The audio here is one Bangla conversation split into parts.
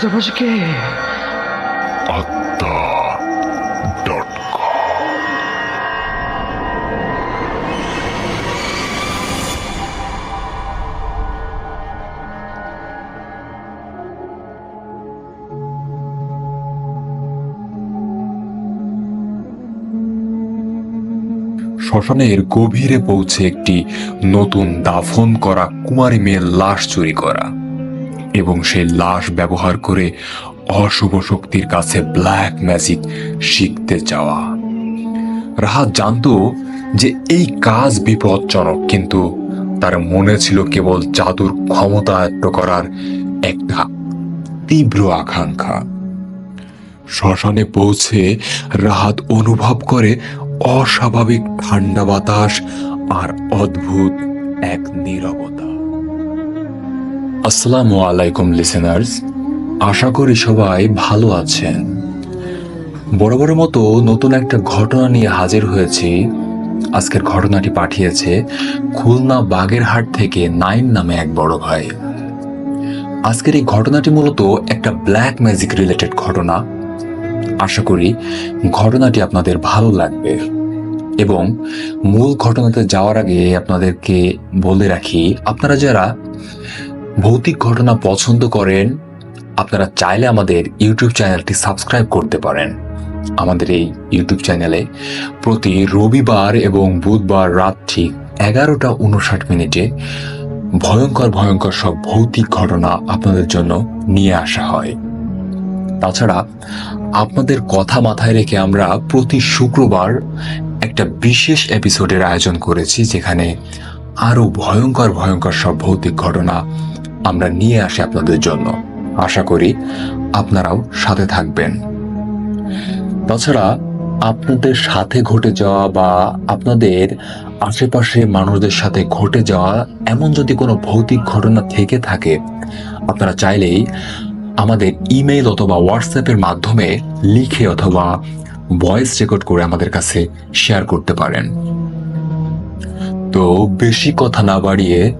চারপাশে কে আত্মা ডট শ্মশানের গভীরে পৌঁছে একটি নতুন দাফন করা কুমারী মেয়ের লাশ চুরি করা। এবং সেই লাশ ব্যবহার করে অশুভ শক্তির কাছে ব্ল্যাক ম্যাজিক শিখতে যাওয়া রাহাত জানতো যে এই কাজ বিপজ্জনক, কিন্তু তার মনে ছিল কেবল জাদুর ক্ষমতা আয়ত্ত করার একটা তীব্র আকাঙ্ক্ষা। শ্মশানে পৌঁছে রাহাত অনুভব করে অস্বাভাবিক ঠান্ডা বাতাস আর অদ্ভুত এক নীরবতা। আসসালামু আলাইকুম লিসেনার্স আশা করি সবাই ভালো আছেন। বড় মতো নতুন একটা ঘটনা নিয়ে হাজির হয়েছি। আজকের ঘটনাটি পাঠিয়েছে খুলনা বাগেরহাট থেকে নাইন নামে এক বড় ভাই। আজকের এই ঘটনাটি মূলত একটা ব্ল্যাক ম্যাজিক রিলেটেড ঘটনা। আশা করি ঘটনাটি আপনাদের ভালো লাগবে। এবং মূল ঘটনাতে যাওয়ার আগে আপনাদেরকে বলে রাখি, আপনারা যারা ভৌতিক ঘটনা পছন্দ করেন, আপনারা চাইলে আমাদের ইউটিউব চ্যানেলটি সাবস্ক্রাইব করতে পারেন। আমাদের এই ইউটিউব চ্যানেলে প্রতি রবিবার এবং বুধবার রাত ঠিক এগারোটা উনষাট মিনিটে ভয়ঙ্কর ভয়ঙ্কর সব ভৌতিক ঘটনা আপনাদের জন্য নিয়ে আসা হয়। তাছাড়া আপনাদের কথা মাথায় রেখে আমরা প্রতি শুক্রবার একটা বিশেষ এপিসোডের আয়োজন করেছি, যেখানে আরও ভয়ঙ্কর ভয়ঙ্কর সব ভৌতিক ঘটনা আমরা নিয়ে আসি আপনাদের জন্য। আশা করি আপনারাও সাথে থাকবেন। তাছাড়া আপনাদের সাথে ঘটে যাওয়া বা আপনাদের আশেপাশে মানুষদের সাথে ঘটে যাওয়া এমন যদি কোনো ভৌতিক ঘটনা থেকে থাকে, আপনারা চাইলেই আমাদের ইমেইল অথবা হোয়াটসঅ্যাপের মাধ্যমে লিখে অথবা ভয়েস রেকর্ড করে আমাদের কাছে শেয়ার করতে পারেন। তো বেশি কথা না বাড়িয়ে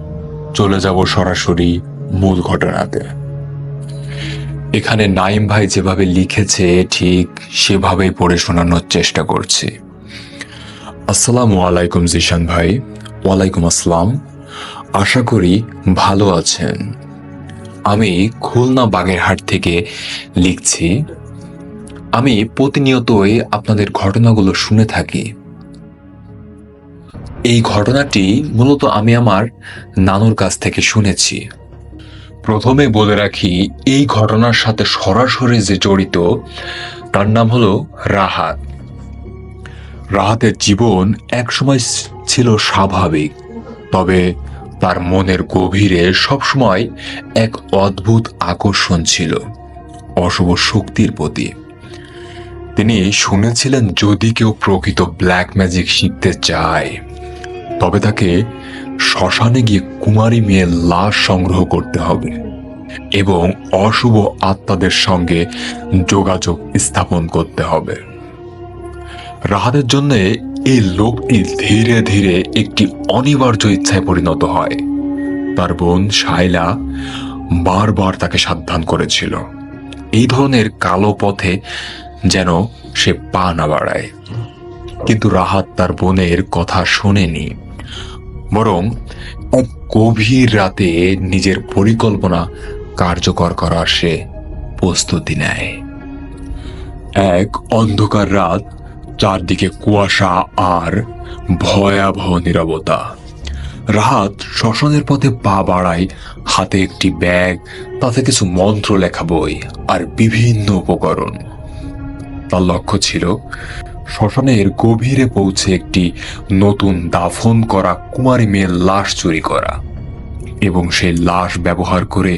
চলে যাব সরাসরি মূল ঘটনাতে। এখানে নাইম ভাই যেভাবে লিখেছে, ঠিক সেভাবেই পড়ে শোনানোর চেষ্টা করছি। আসসালামু আলাইকুম জিশান ভাই, ওয়ালাইকুম আসসালাম। আশা করি ভালো আছেন। আমি খুলনা বাগেরহাট থেকে লিখছি। আমি প্রতিনিয়তই আপনাদের ঘটনাগুলো শুনে থাকি। এই ঘটনাটি মূলত আমি আমার নানুর কাছ থেকে শুনেছি। প্রথমে বলে রাখি, এই ঘটনার সাথে সরাসরি যে জড়িত, তার নাম হলো রাহাত। রাহাতের জীবন একসময় ছিল স্বাভাবিক, তবে তার মনের গভীরে সবসময় এক অদ্ভুত আকর্ষণ ছিল, অশুভ শক্তির প্রতি। তিনি শুনেছিলেন, যদি কেউ প্রকৃত ব্ল্যাক ম্যাজিক শিখতে চায়। তবে তাকে শ্মশানে গিয়ে কুমারী মেয়ের লাশ সংগ্রহ করতে হবে এবং অশুভ আত্মাদের সঙ্গে যোগাযোগ স্থাপন করতে হবে। রাহাতের জন্য এই লোকটি ধীরে ধীরে একটি অনিবার্য ইচ্ছায় পরিণত হয়। তার বোন শাইলা বারবার তাকে সাবধান করেছিল। এই ধরনের কালো পথে যেন সে পা না বাড়ায়। কিন্তু রাহাত তার বোনের কথা শোনেনি। বরং গভীর রাতে নিজের পরিকল্পনা কার্যকর করার সে প্রস্তুতি নেয়। এক অন্ধকার রাত, চারদিকে কুয়াশা আর ভয়াবহ নিরবতা। রাহাত শ্মশানের পথে পা বাড়ায় হাতে একটি ব্যাগ, তাতে কিছু মন্ত্র লেখা বই আর বিভিন্ন উপকরণ। তার লক্ষ্য ছিল শ্মশানের গভীরে পৌঁছে একটি নতুন দাফন করা কুমারী মেয়ের লাশ চুরি করা এবং সেই লাশ ব্যবহার করে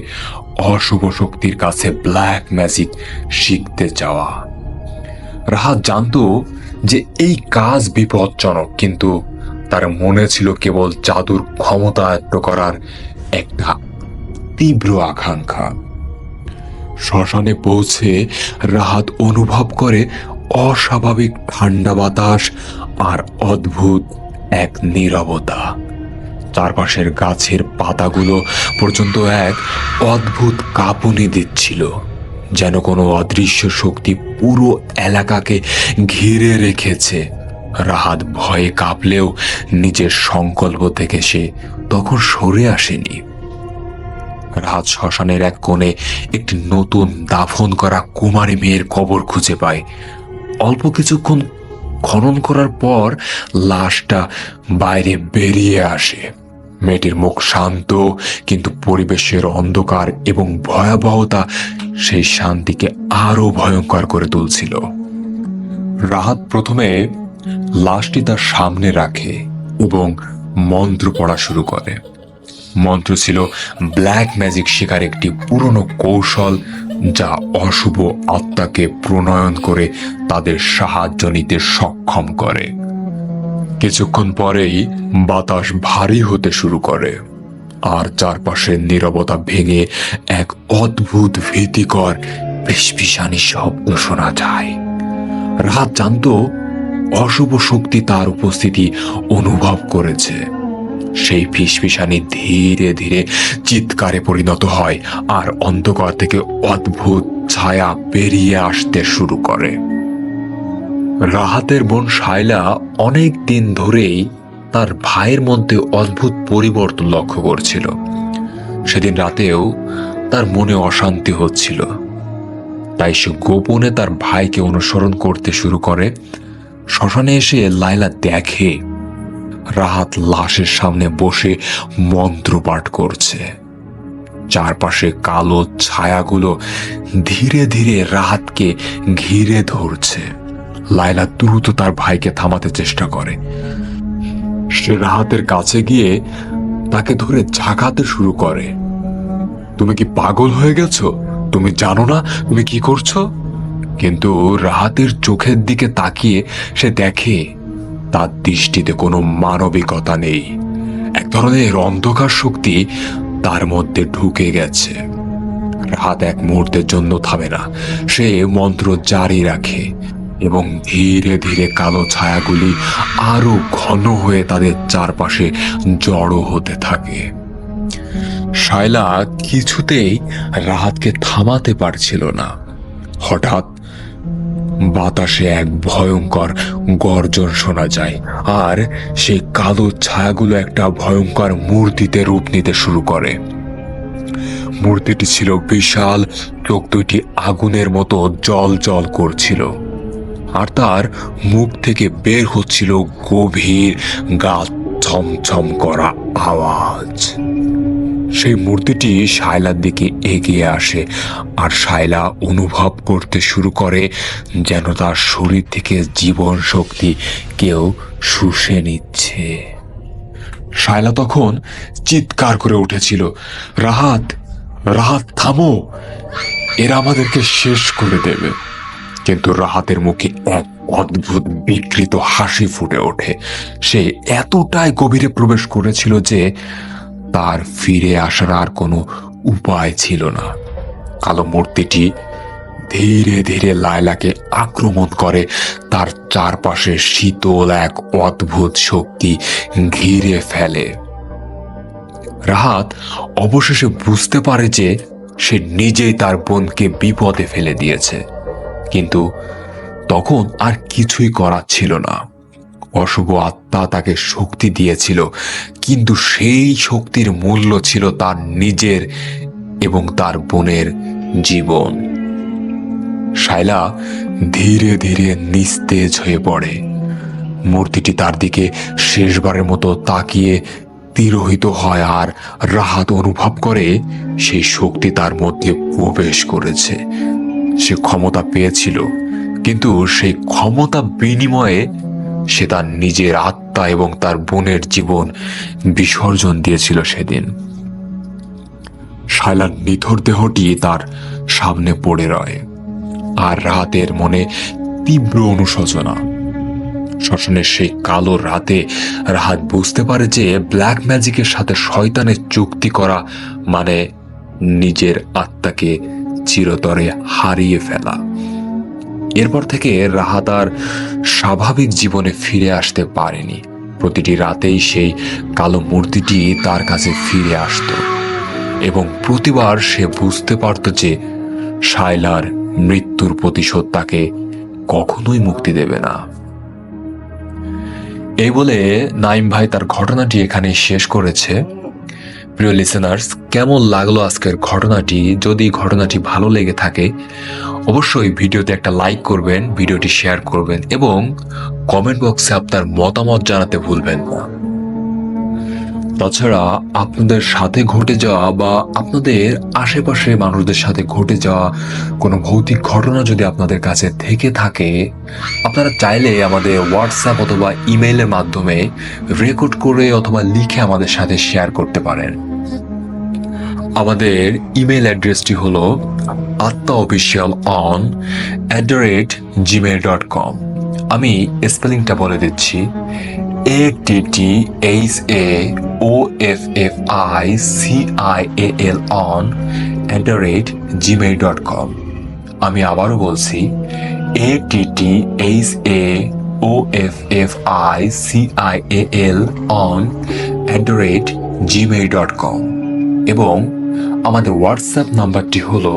অশুভ শক্তির কাছে ব্ল্যাক ম্যাজিক শিখতে যাওয়া। রাহাত জানতো যে এই কাজ বিপজ্জনক, কিন্তু তার মনে ছিল কেবল জাদুর ক্ষমতা আয়ত্ত করার একটা তীব্র আকাঙ্ক্ষা। শ্মশানে পৌঁছে রাহাত অনুভব করে অস্বাভাবিক ঠান্ডা বাতাস আর অদ্ভুত এক নীরবতা। চারপাশের গাছের পাতাগুলো পর্যন্ত এক অদ্ভুত কাঁপুনি দিচ্ছিল, যেন কোনো অদৃশ্য শক্তি পুরো এলাকাকে ঘিরে রেখেছে। রাহাত ভয়ে কাঁপলেও নিজের সংকল্প থেকে সে তখন সরে আসেনি। রাত শ্মশানের এক কোণে একটি নতুন দাফন করা কুমারী মেয়ের কবর খুঁজে পায়। অল্প কিছুক্ষণ খনন করার পর লাশটা বাইরে বেরিয়ে আসে। মেয়েটির মুখ শান্ত, কিন্তু পরিবেশের অন্ধকার এবং ভয়াবহতা সেই শান্তিকে আরও ভয়ঙ্কর করে তুলছিল। রাহাত প্রথমে লাশটি তার সামনে রাখে এবং মন্ত্র পড়া শুরু করে। মন্ত্র ছিল, ব্ল্যাক ম্যাজিক শেখার একটি পুরনো কৌশল যা অশুভ আত্মাকে প্রণয়ন করে তাদের সাহায্য নিতে সক্ষম করে। কিছুক্ষণ পরেই বাতাস ভারী হতে শুরু করে আর চারপাশের নীরবতা ভেঙে এক অদ্ভুত ভীতিকর, ফিসফিসানি শব্দ শোনা যায়। রাত জানতো অশুভ শক্তি তার উপস্থিতি অনুভব করেছে। সেই ফিসফিসানি ধীরে ধীরে চিৎকারে পরিণত হয় আর অন্ধকার থেকে অদ্ভুত ছায়া বেরিয়ে আসতে শুরু করে। রাহাতের বোন শায়লা অনেক দিন ধরেই তার ভাইয়ের মধ্যে অদ্ভুত পরিবর্তন লক্ষ্য করছিল। সেদিন রাতেও তার মনে অশান্তি হচ্ছিল। তাই সে গোপনে তার ভাইকে অনুসরণ করতে শুরু করে। শ্মশানে এসে লাইলা দেখে রাহাত লাশের সামনে বসে মন্ত্র পাঠ করছে। চারপাশে কালো ছায়াগুলো ধীরে ধীরে রাহাতকে ঘিরে ধরছে। লায়লা দ্রুত তার ভাইকে থামাতে চেষ্টা করে। সে রাহাতের কাছে গিয়ে তাকে ধরে ঝাঁকাতে শুরু করে। তুমি কি পাগল হয়ে গেছো? তুমি জানো না তুমি কি করছ? কিন্তু রাহাতের চোখের দিকে তাকিয়ে সে দেখে তার দৃষ্টিতে কোনো মানবিকতা নেই। এক ধরনের অন্ধকার শক্তি তার মধ্যে ঢুকে গেছে। রাহাত এক মুহূর্তের জন্য থামে না। সে মন্ত্র জারি রাখে এবং ধীরে ধীরে কালো ছায়াগুলি আরও ঘন হয়ে তাদের চারপাশে জড়ো হতে থাকে। শায়লা কিছুতেই রাহাতকে থামাতে পারছিল না। হঠাৎ বাতাসে এক ভয়ঙ্কর গর্জন শোনা যায়, আর সেই কালো ছায়াগুলো একটা ভয়ঙ্কর মূর্তিতে রূপ নিতে শুরু করে। মূর্তিটি ছিল বিশাল, চোখ দুইটি আগুনের মতো জল জল করছিল, আর তার মুখ থেকে বের হচ্ছিল গভীর, গা ছমছম করা আওয়াজ। সেই মূর্তিটি শায়লার দিকে এগিয়ে আসে আর শায়লা অনুভব করতে শুরু করে যেন তার শরীর থেকে জীবন শক্তি কেউ শুষে নিচ্ছে। শায়লা তখন চিৎকার করে উঠেছিল, রাহাত রাহাত, থামো। এরা আমাদেরকে শেষ করে দেবে। কিন্তু রাহাতের মুখে এক অদ্ভুত বিকৃত হাসি ফুটে ওঠে। সে এতটাই গভীরে প্রবেশ করেছিল যে তার ফিরে আসার আর কোনো উপায় ছিল না। কালো মূর্তিটি ধীরে ধীরে লায়লাকে আক্রমণ করে। তার চারপাশে শীতল এক অদ্ভুত শক্তি ঘিরে ফেলে। রাহাত অবশেষে বুঝতে পারে যে সে নিজেই তার বোনকে বিপদে ফেলে দিয়েছে। কিন্তু তখন আর কিছুই করার ছিল না। অশুভ আত্মা তাকে শক্তি দিয়েছিল, কিন্তু সেই শক্তির মূল্য ছিল তার নিজের এবং তার বোনের জীবন। শাইলা ধীরে ধীরে নিস্তেজ হয়ে পড়ে। মূর্তিটি তার দিকে শেষবারের মতো তাকিয়ে তিরোহিত হয় আর রাহাত অনুভব করে সেই শক্তি তার মধ্যে প্রবেশ করেছে। সে ক্ষমতা পেয়েছিল, কিন্তু সেই ক্ষমতা বিনিময়ে সে তার নিজের আত্মা এবং তার বোনের জীবন বিসর্জন দিয়েছিল সেদিন। শায়লার নিথর দেহটি তার সামনে পড়ে রয় আর রাতের মনে তীব্র অনুশোচনা। শ্মশানের সেই কালো রাতে রাহাত বুঝতে পারে যে ব্ল্যাক ম্যাজিকের সাথে শয়তানের চুক্তি করা মানে নিজের আত্মাকে চিরতরে হারিয়ে ফেলা। এরপর থেকে রাহাত আর স্বাভাবিক জীবনে ফিরে আসতে পারেনি। প্রতিটি রাতেই সেই কালো মূর্তিটি তার কাছে ফিরে আসতো এবং প্রতিবার সে বুঝতে পারত যে শায়লার মৃত্যুর প্রতিশোধ তাকে কখনোই মুক্তি দেবে না। এই বলে নাইম ভাই তার ঘটনাটি এখানে শেষ করেছে। প্রিয় লিসেনার্স কেমন লাগল আজকের ঘটনাটি? যদি ঘটনাটি ভালো লেগে থাকে, অবশ্যই ভিডিওতে একটা লাইক করবেন, ভিডিওটি শেয়ার করবেন এবং কমেন্ট বক্সে আপনার মতামত জানাতে ভুলবেন না। তাছাড়া আপনাদের সাথে ঘটে যাওয়া বা আপনাদের আশেপাশে মানুষদের সাথে ঘটে যাওয়া কোনো ভৌতিক ঘটনা যদি আপনাদের কাছে থেকে থাকে, আপনারা চাইলে আমাদের হোয়াটসঅ্যাপ অথবা ইমেইলের মাধ্যমে রেকর্ড করে অথবা লিখে আমাদের সাথে শেয়ার করতে পারেন। আমাদের ইমেল অ্যাড্রেসটি হল Atma official on at the rate gmail dot com আমি স্পেলিংটা বলে দিচ্ছি A T T H A O F F I C I A L on at the rate gmail dot com আমি আবারও বলছি A T T H A O F F I C I A L on at the rate gmail dot com এবং আমাদের হোয়াটসঅ্যাপ নাম্বারটি হলো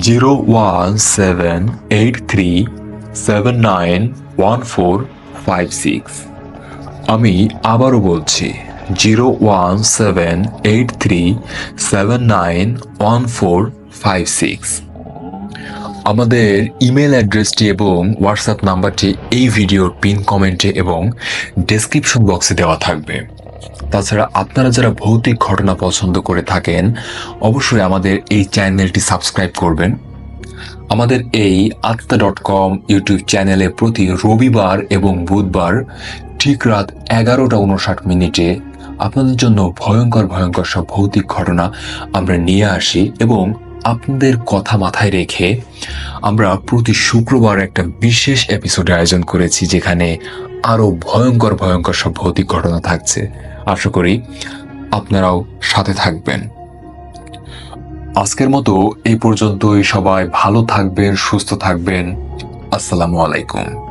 zero one seven eight three seven nine one four five six আমি আবারও বলছি, zero one seven eight three seven nine one four five six. আমাদের ইমেল অ্যাড্রেসটি এবং হোয়াটসঅ্যাপ নাম্বারটি এই ভিডিওর পিন কমেন্টে এবং ডেসক্রিপশন বক্সে দেওয়া থাকবে। তাছাড়া আপনারা যারা ভৌতিক ঘটনা পছন্দ করে থাকেন, অবশ্যই আমাদের এই চ্যানেলটি সাবস্ক্রাইব করবেন। আমাদের এই আত্মা ডট কম ইউটিউব চ্যানেলে প্রতি রবিবার এবং বুধবার ঠিক রাত এগারোটা উনষাট মিনিটে আপনাদের জন্য ভয়ঙ্কর ভয়ঙ্কর সব ভৌতিক ঘটনা আমরা নিয়ে আসি এবং আপনাদের কথা মাথায় রেখে আমরা প্রতি শুক্রবার একটা বিশেষ এপিসোড আয়োজন করেছি যেখানে আরও ভয়ঙ্কর ভয়ঙ্কর সব ভৌতিক ঘটনা থাকছে। আশা করি আপনারাও সাথে থাকবেন। আজকের মতো এই পর্যন্তই। সবাই ভালো থাকবেন, সুস্থ থাকবেন। আসসালামু আলাইকুম।